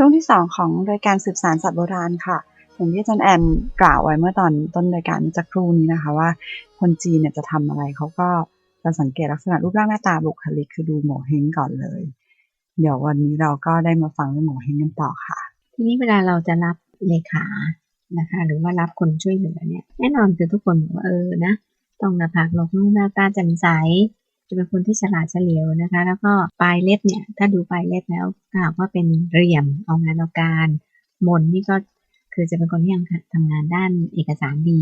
ช่วงที่สองของรายการสืบสารสัตว์โบราณค่ะอย่างที่อาจารย์แอนกล่าวไว้เมื่อตอนต้นรายการเมื่อสักครู่นี้นะคะว่าคนจีนเนี่ยจะทำอะไรเขาก็จะสังเกตลักษณะรูปร่างหน้าตาบุคลิกคือดูโหมเฮงก่อนเลย เดี๋ยววันนี้เราก็ได้มาฟังเรื่องโหมเฮงกันต่อค่ะ ทีนี้เวลาเราจะรับเลขานะคะ หรือว่ารับคนช่วยเหลือเนี่ยแน่นอนคือทุกคนบอกว่าเออนะต้องหน้าผากลกนุ่งหน้าตาแจ่มใส จะเป็นคนที่ฉลาดเฉลียวนะคะ แล้วก็ปลายเล็บเนี่ย ถ้าดูปลายเล็บแล้วถ้าหากว่าเป็นเหลี่ยมเอางานเอาการมนนี่ก็คือจะเป็นคนที่ยังทำงานด้านเอกสารดี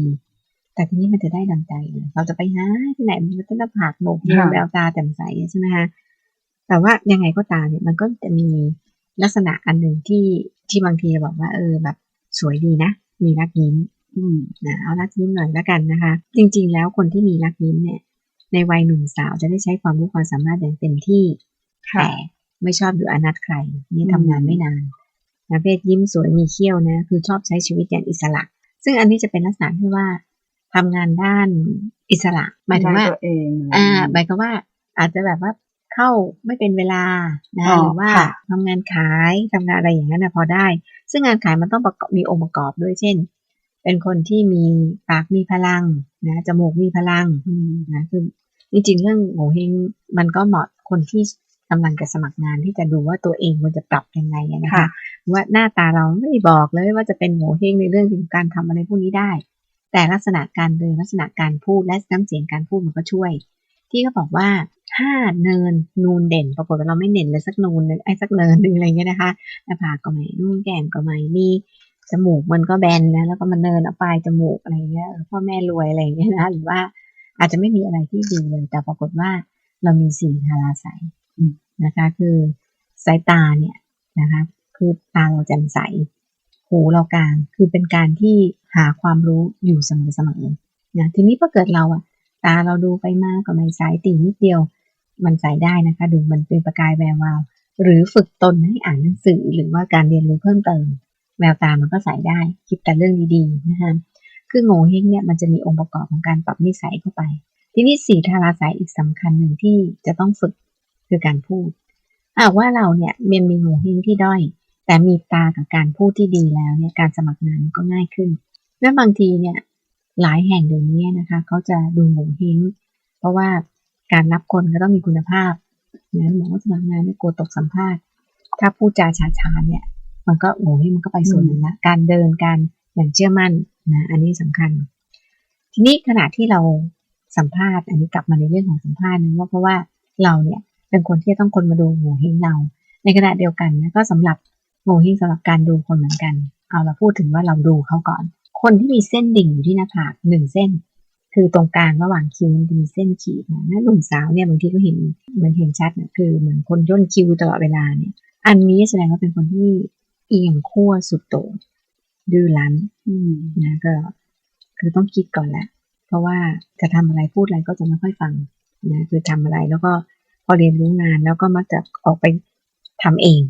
แต่ทีนี้มันจะได้ดังใจ เราจะไปหาที่ไหนมันต้องหน้าผากโหนกแก้มค่ะแววตาแจ่มใสใช่ไหมคะแต่ว่ายังไงก็ตามเนี่ยมันก็จะมีลักษณะอันหนึ่งที่ที่บางทีจะบอกว่า เออแบบสวยดีนะมีรักยิ้มอืมนะเอารักยิ้มหน่อยแล้วกันนะคะ จริง ๆ แล้วคนที่มีรักยิ้มเนี่ย ในวัยหนุ่มสาวจะได้ใช้ความรู้ความสามารถอย่างเต็มที่ค่ะแต่ไม่ชอบอยู่อนัตใครนี่อืมทำงานไม่นานประเภทยิ้มสวยมีเขี้ยวนะ คือชอบใช้ชีวิตอย่างอิสระ ซึ่งอันนี้จะเป็นลักษณะที่ว่าทำงานด้านอิสระหมายถึงว่าได้ตัวเองอะไรอ่าอย่างหมานี้ยความว่าอาจจะแบบว่าเข้าไม่เป็นเวลานะอ๋อหรือว่าค่ะทำงานขายทำงานอะไรอย่างนั้นนะพอได้ ซึ่งงานขายมันต้องประกอบมีองค์ประกอบด้วยเช่น เป็นคนที่มีปากมีพลังนะจมูกมีพลังอืมนะคือจริงๆเรื่องโงเฮงมันก็เหมาะคนที่กำลังจะสมัครงานที่จะดูว่าตัวเองควรจะปรับยังไงอะนะคะค่ะว่าหน้าตาเราไม่ได้บอกเลยว่าจะเป็นโงเฮงในเรื่องของการทำอะไรพวกนี้ได้ แต่ลักษณะการเดินลักษณะการพูดและน้ำเสียงการพูดมันก็ช่วย ที่เขาบอกว่าถ้าเนินนูนเด่น ปรากฏว่าเราไม่เด่นเลยสักนูนหนึ่งไอ้สักเนินหนึ่งอะไรเงี้ยนะคะหน้าผากก็ไม่นู่นแก้มก็ไม่มี จมูกมันก็แบนนะแล้วก็มันเนินเอาปลายจมูกอะไรเงี้ยพ่อแม่รวยอะไรเงี้ยนะหรือว่าอาจจะไม่มีอะไรที่ดีเลย แต่ปรากฏว่าเรามีสีทาราใสนะคะ คือสายตาเนี่ยนะคะ คือตาเราแจ่มใสหูเรากลางคือเป็นการที่หาความรู้อยู่เสมอๆนะทีนี้พอเกิดเราอะตาเราดูไปมากก็ไม่ใสตีนิดเดียว มันใสได้นะคะ ดูมันเป็นประกายแวววาวหรือฝึกตนให้อ่านหนังสือหรือว่าการเรียนรู้เพิ่มเติม แววตามันก็ใสได้ คิดแต่เรื่องดีๆนะคะคือโง่เฮงเนี่ยมันจะมีองค์ประกอบของการปรับนิสัยเข้าไป ทีนี้สีทาราสายอีกสำคัญหนึ่งที่จะต้องฝึกคือการพูดหาว่าเราเนี่ยมันมีโง่เฮงที่ด้อย แต่มีตากับการพูดที่ดีแล้วเนี่ยการสมัครงานมันก็ง่ายขึ้นและบางทีเนี่ยหลายแห่งเดี๋ยวนี้นะคะเขาจะดูโง่เฮงเพราะว่าการรับคนก็ต้องมีคุณภาพนะหมอว่าสมัครงานเนี่ยกลัวตกสัมภาษณ์ ถ้าพูดจาช้าๆเนี่ย มันก็โง่เฮงมันก็ไปส่วนหนึ่งละการเดินการอย่างเชื่อมั่นนะอันนี้สำคัญ ทีนี้ขณะที่เราสัมภาษณ์ อันนี้กลับมาในเรื่องของสัมภาษณ์นึงว่าเพราะว่าเราเนี่ยเป็นคนที่จะต้องคนมาดูโง่เฮงเรา ในขณะเดียวกันนะก็สำหรับโง่เฮงสำหรับการดูคนเหมือนกัน เอาเราพูดถึงว่าเราดูเขาก่อน คนที่มีเส้นดิ่งอยู่ที่หน้าผากหนึ่งเส้น คือตรงกลางระหว่างคิ้วมันจะมีเส้นขีดนะถ้าหนุ่มสาวเนี่ยบางทีก็เห็นเหมือนเห็นชัดนะคือเหมือนคนย่นคิ้วตลอดเวลาเนี่ย อันนี้แสดงว่าเป็นคนที่ เอียงขั้วสุดโต่งดื้อรั้นอืมนะก็คือต้องคิดก่อนแหละ เพราะว่าจะทำอะไรพูดอะไรก็จะไม่ค่อยฟังนะคือทำอะไรแล้วก็พอเรียนรู้งานแล้วก็มักจะออกไปทำเอง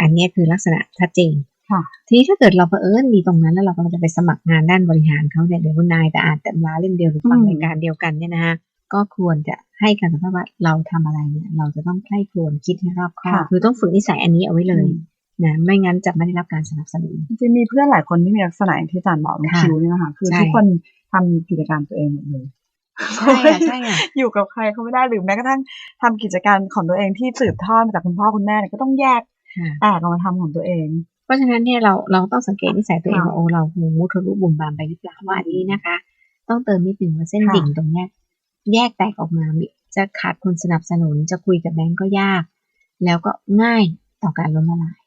อันเนี้ยคือลักษณะชัดเจนค่ะทีนี้ถ้าเกิดเราเผอิญมีตรงนั้นแล้วเรากำลังจะไปสมัครงานด้านบริหารเขาเนี่ยเดี๋ยวคุณนายแต่อ่านแต่ร้าเล่มเดียวหรือฟังอืมรายการเดียวกันเนี่ยนะฮะก็ควรจะให้การสัมภาษณ์ว่าเราทำอะไรเนี่ย เราจะต้องใคร่ครวญคิดให้รอบคอบคือต้องฝึกนิสัยอันนี้เอาไว้เลย นะไม่งั้นจะไม่ได้รับการสนับสนุนจริงๆมีเพื่อนหลายคนที่มีลักษณะอย่างที่อาจารย์บอกน้องค่ะคิวนี่นะคะคือใช่ทุกคนทำกิจการตัวเองหมดเลยใช่ค่ะใช่ค่ะอยู่กับใครเขาไม่ได้หรือแม้กระทั่งทำกิจการของตัวเองที่สืบทอดมาจากคุณพ่อคุณแม่เนี่ยก็ต้องแยกค่ะแตกออกมาทำของตัวเอง เพราะฉะนั้นเนี่ยเราเราต้องสังเกตนิสัยตัวเองค่ะว่าโอ้เราหูมุทะลุบุมบามไปหรือเปล่าว่าอันนี้นะคะ ต้องเติมนิดหนึ่งว่าเส้นค่ะดิ่งตรงเนี้ยแยกแตกออกมามีจะขาดคนสนับสนุนจะคุยกับแบงก์ก็ยาก แล้วก็ง่ายต่อการล้มละลายอืม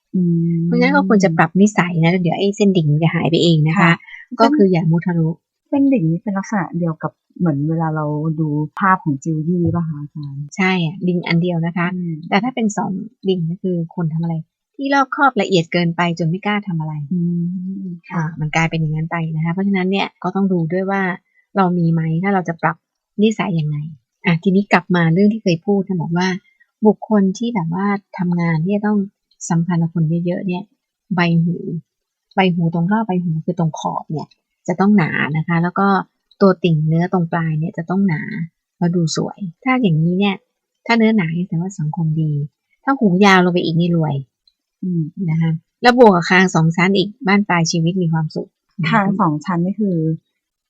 เพราะฉะนั้นก็ควรจะปรับนิสัยนะแล้วเดี๋ยวไอ้เส้นดิ่งมันจะหายไปเองนะคะค่ะก็คืออย่ามุทะลุเส้นดิ่งนี่เป็นลักษณะเดียวกับเหมือนเวลาเราดูภาพของจิวยี่ป่ะคะอาจารย์ใช่อะดิ่งอันเดียวนะคะอืมแต่ถ้าเป็นสองดิ่งก็คือคนทำอะไร ที่รอบครอบละเอียดเกินไปจนไม่กล้าทำอะไรอืมอ่ามันกลายเป็นอย่างนั้นไปนะคะ เพราะฉะนั้นเนี่ยก็ต้องดูด้วยว่าเรามีไหมถ้าเราจะปรับนิสัยยังไงอะทีนี้กลับมาเรื่องที่เคยพูดนะบอกว่าบุคคลที่แบบว่าทำงานที่จะต้อง สัมพันธ์กับคนเยอะๆเนี่ยใบหูใบหูตรงรอบใบหูคือตรงขอบเนี่ยจะต้องหนานะคะ แล้วก็ตัวติ่งเนื้อตรงปลายเนี่ยจะต้องหนาแล้วดูสวย ถ้าอย่างนี้เนี่ย ถ้าเนื้อหนาแสดงว่าสังคมดี ถ้าหูยาวลงไปอีกนี่รวยอืมนะคะแล้วบวกกับคางสองชั้นอีกบ้านปลายชีวิตมีความสุขคางสองชั้นนี่คือ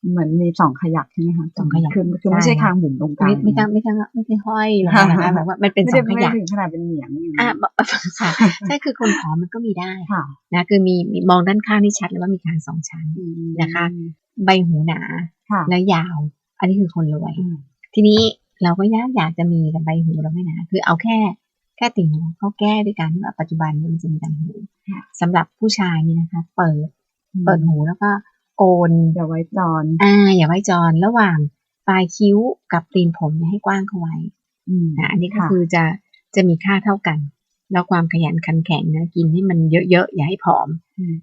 เหมือนมีสองขยักใช่ไหมคะสองขยักคือคือไม่ใช่ใช่คางบุ๋มตรงกลางไม่ไม่ต้องไม่ต้องไม่ใช่ห้อยลงมานะคะแบบว่ามันเป็นไม่สได้องขไม่ได้ยักถึงขนาดเป็นเหนียงอย่างอะนี้บอกค่ะใช่คือคนผอมมันก็มีได้ค่ะนะคือมีมีมองด้านข้างนี่ชัดเลยว่ามีคางสองชั้นอืมนะคะ ใบหูหนาค่ะและยาว อันนี้คือคนรวยอืมทีนี้เราก็ยากอยากจะมีแต่ใบหูเราไม่หนาคือเอาแค่แค่ติ่งหูเขาแก้ด้วยการที่ว่าปัจจุบันเนี่ยมันจะมีต่างหูสำหรับผู้ชายนี่นะคะ เปิดเปิดหูแล้วก็ โกนเดี๋ยวไว้จอนอ่า อย่าไว้จรระหว่างปลายคิ้วกับตีนผมเนี่ยให้กว้างเข้าไว้อืมนะอันนี้ก็ะคือจะจะมีค่าเท่ากัน แล้วความขยันขันแข็งนะกินให้มันเยอะๆอย่าให้ผอมม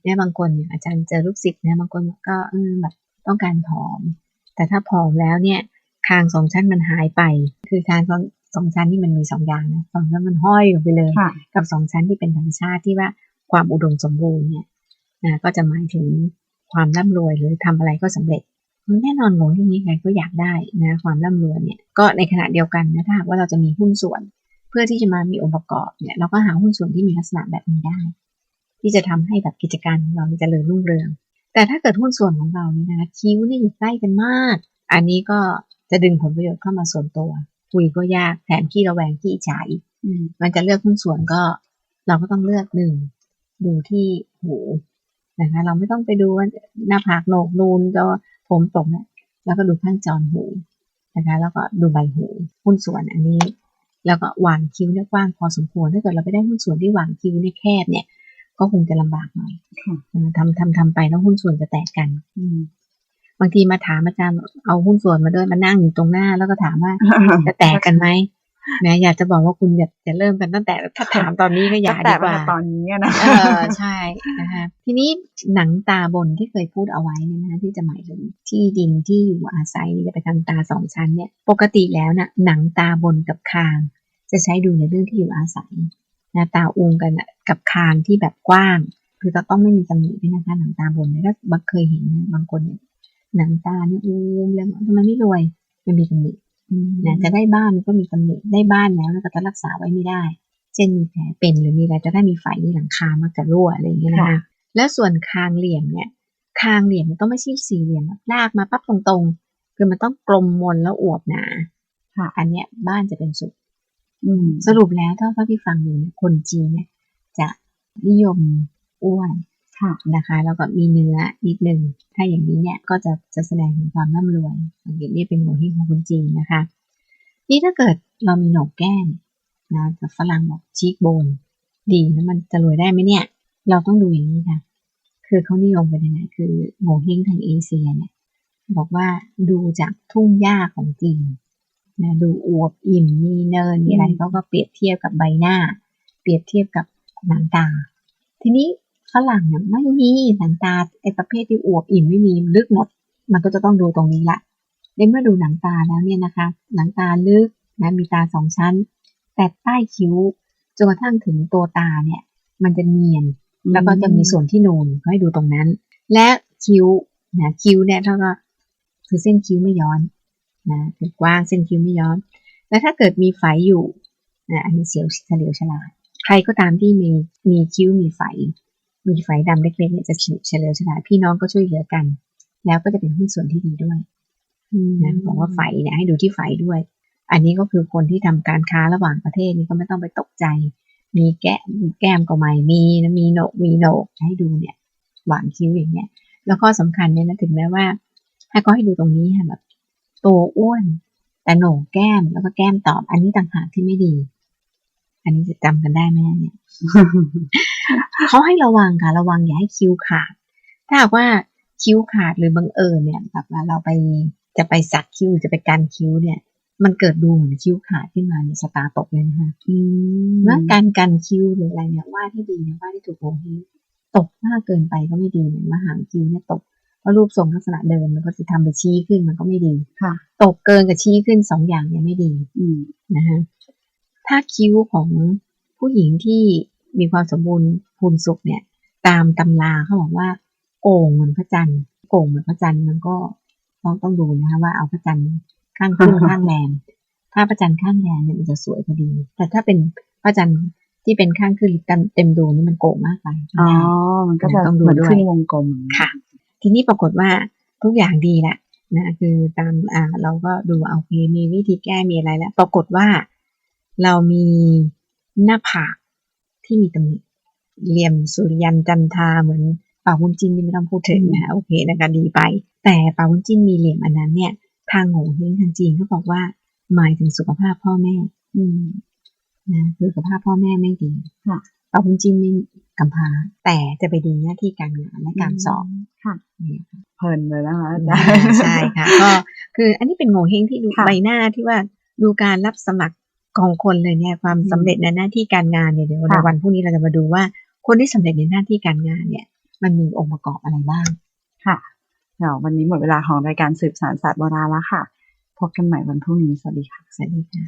เนี่ยบางคนอย่างอาจารย์เจอลูกศิษย์เนี่ยบางคนก็เออแบบต้องการผอม แต่ถ้าผอมแล้วเนี่ย คางสองชั้นมันหายไป คือคางสองสองชั้นที่มันมีสองอย่างนะสองชั้นมันห้อยออกไปเลยค่ะกับสองชั้นที่เป็นธรรมชาติที่ว่าความอุดมสมบูรณ์เนี่ยนะก็จะหมายถึง ความร่ำรวยหรือทำอะไรก็สำเร็จแน่นอนโง่ที่นี้ใครก็อยากได้นะความร่ำรวยเนี่ยก็ในขณะเดียวกันนะถ้าหากว่าเราจะมีหุ้นส่วน เพื่อที่จะมามีองค์ประกอบเนี่ยเราก็หาหุ้นส่วนที่มีลักษณะแบบนี้ได้ ที่จะทำให้แบบกิจการของเราเจริญรุ่งเรือง แต่ถ้าเกิดหุ้นส่วนของเราเนี่ยนะคิ้วเนี่ยอยู่ใกล้กันมาก อันนี้ก็จะดึงผลประโยชน์เข้ามาส่วนตัว คุยก็ยากแถมขี้ระแวงขี้อิจฉาอีกอืมมันจะเลือกหุ้นส่วนก็ เราก็ต้องเลือกหนึ่งดูที่หู นะคะ เราไม่ต้องไปดูว่าหน้าผากโหนกนูนจะผมตกเนี่ยแล้วก็ดูข้างจรหูนะคะ แล้วก็ดูใบหูหุ้นส่วนอันนี้ แล้วก็วางคิ้วเนี่ยกว้างพอสมควรถ้าเกิดเราไปได้หุ้นส่วนที่วางคิ้วเนี่ยแคบเนี่ย ก็คงจะลำบากหน่อยค่ะเออทำทำทำไปแล้วหุ้นส่วนจะแตกกัน อืมบางทีมาถามอาจารย์เอาหุ้นส่วนมาด้วยมานั่งอยู่ตรงหน้าแล้วก็ถามว่าจะแตกกันไหม แหม้อยากจะบอกว่าคุณอย่าจะเริ่มกันตั้งแต่ถ้าถามตอนนี้ก็อย่าแต่ดีกว่าตอนนี้อะนะเออใช่นะคะทีนี้หนังตาบนที่เคยพูดเอาไว้เนยนะคะที่จะหมายถึงที่ดินที่อยู่อาศัยจะไปทำตาสองชั้นเนี่ย ปกติแล้วนะหนังตาบนกับคาง จะใช้ดูในเรื่องที่อยู่อาศัยนะตาอูงกันน่ะกับคางที่แบบกว้าง คือจะต้องไม่มีตำหนิด้วยนะคะหนังตาบนเนี่ยถ้าบางเคยเห็นนะบางคนเนี่ยหนังตาเนี่ยอูมแล้วทำไมไม่รวยมันมีตำหนิ นะจะได้บ้านมันก็มีตำหนิได้บ้านแล้วแล้วก็จะรักษาไว้ไม่ได้ เช่นมีแผลเป็นหรือมีอะไรจะได้มีไฝในหลังคามักจะรั่วอะไรอย่างเงี้ยนะคะค่ะแล้วส่วนคางเหลี่ยมเนี่ย คางเหลี่ยมมันต้องไม่ใช่สี่เหลี่ยมแบบลากมาปั๊บตรงๆ คือมันต้องกลมมนแล้วอวบหนาค่ะ อันเนี้ยบ้านจะเป็นสุขอืมสรุปแล้วเท่าเท่าที่ฟังอยู่เนี่ยคนจีนเนี่ยจะนิยมอ้วน ค่ะนะคะแล้วก็มีเนื้อนิดนึงถ้าอย่างนี้เนี่ยก็จะจะแสดงถึงความร่ำรวยสังเกตนี่เป็นโงเฮงของคนจีนนะคะ นี่ถ้าเกิดเรามีโหนกแก้มนะแต่ฝรั่งบอกชีกโบน ดีแล้วมันจะรวยได้ไหมเนี่ย เราต้องดูอย่างนี้ค่ะ คือเขานิยมกันยังไงคือโงเฮงทางเอเชียเนี่ยบอกว่าดูจากทุ่งหญ้าของจีนนะดูอวบอิ่มมีเนินมีอะไรเขาก็เปรียบเทียบกับใบหน้า เปรียบเทียบกับหนังตา ทีนี้ ฝรั่งเนี่ยไม่มีหนังตาไอ้ประเภทที่อวบอิ่มไม่มีลึกหมด มันก็จะต้องดูตรงนี้ละในเมื่อดูหนังตาแล้วเนี่ยนะคะ หนังตาลึกนะมีตาสองชั้น แต่ใต้คิ้วจนกระทั่งถึงตัวตาเนี่ย มันจะเนียน แล้วก็จะมีส่วนที่นูนให้ดูตรงนั้น และคิ้วนะคิ้วเนี่ยเท่ากับคือเส้นคิ้วไม่ย้อนนะคือกว้างเส้นคิ้วไม่ย้อน และถ้าเกิดมีไฝอยู่นะอันนี้เสียวเฉลียวฉลาดใครก็ตามที่มีมีคิ้วมีไฝ มีไฝดำเล็กๆเนี่ยจะเฉลียวฉลาดพี่น้องก็ช่วยเหลือกัน แล้วก็จะเป็นหุ้นส่วนที่ดีด้วยนะบอกว่าไฟเนี่ยให้ดูที่ไฟด้วย อันนี้ก็คือคนที่ทำการค้าระหว่างประเทศนี่ก็ไม่ต้องไปตกใจ มีแก้มแก้มก็ไม่มีนะมีโหนกมีโหนกให้ดูเนี่ยหวานคิ้วอย่างเงี้ย แล้วข้อสำคัญเนี่ยนะถึงแม้ว่าถ้าก็ให้ดูตรงนี้ค่ะแบบตัวอ้วน แต่โหนกแก้มแล้วก็แก้มตอบ อันนี้ต่างหากที่ไม่ดี อันนี้จะจำกันได้ไหมเนี่ย เขาให้ระวังค่ะระวังอย่าให้คิ้วขาด ถ้าหากว่าคิ้วขาดหรือบังเอิญเนี่ยแบบว่าเราไปจะไปสักคิ้วหรือจะไปกันคิ้วเนี่ย มันเกิดดูเหมือนคิ้วขาดขึ้นมาเนี่ยสตาร์ตกเลยนะคะอืมเมื่อการกันคิ้วหรืออะไรเนี่ยว่าที่ดีเนี่ยว่าที่ถูกโงเฮงตกมากเกินไปก็ไม่ดีเนี่ยมาหางคิ้วเนี่ยตกเพราะรูปทรงลักษณะเดิมมันก็จะทำไปชี้ขึ้นมันก็ไม่ดีค่ะ ตกเกินกับชี้ขึ้นสองอย่างเนี่ยไม่ดี อืมนะฮะถ้าคิ้วของผู้หญิงที่ มีความสมบูรณ์พูนสุขเนี่ย ตามตำราเขาบอกว่า โก่งเหมือนพระจันทร์โก่งเหมือนพระจันทร์มันก็ต้องต้องดูนะคะว่าเอาพระจันทร์ข้างขึ้นข้างแรมถ้าพระจันทร์ข้างแรมเนี่ยมันจะสวยพอดี แต่ถ้าเป็นพระจันทร์ที่เป็นข้างขึ้นหรือเต็มเต็มดวงนี่มันโกงมากไปอ๋อมันก็จะต้องดูเหมือนด้วยขึ้นวงกลมค่ะ ทีนี้ปรากฏว่าทุกอย่างดีแหละนะคือตามอ่าเราก็ดูเอาโอเคมีวิธีแก้มีอะไรแล้ว ปรากฏว่าเรามีหน้าผาก ที่มีตำหนิเหลี่ยมสุริยันจันทราเหมือนป่าวุ้นจิ้นนี่ไม่ต้องพูดถึงนะคะโอเคนะคะดีไป แต่ป่าวุ้นจิ้นมีเหลี่ยมอันนั้นเนี่ย ทางโหงเฮงทางจีนเขาบอกว่า หมายถึงสุขภาพพ่อแม่ อืมนะคือสุขภาพพ่อแม่ไม่ดีค่ะป่าวุ้นจิ้นไม่กำพร้าแต่จะไปดีหน้าที่การงานและการสอบค่ะเนี่ยเพลินเลยนะคะอาจารอ่าย์ใช่ค่ะก็คืออันนี้เป็นโงเฮงที่ดูค่ะใบหน้าที่ว่าดูการรับสมัคร ของคนเลยเนี่ยความอืมสำเร็จในหน้าที่การงานเนี่ยเดี๋ยวค่ะในวันพรุ่งนี้เราจะมาดูว่าคนที่สำเร็จในหน้าที่การงานเนี่ย มันมีองค์ประกอบอะไรบ้างค่ะเดี๋ยววันนี้หมดเวลาของรายการสืบสารศาสตร์โบราณแล้วค่ะ พบกันใหม่วันพรุ่งนี้ สวัสดีค่ะ สวัสดีค่ะ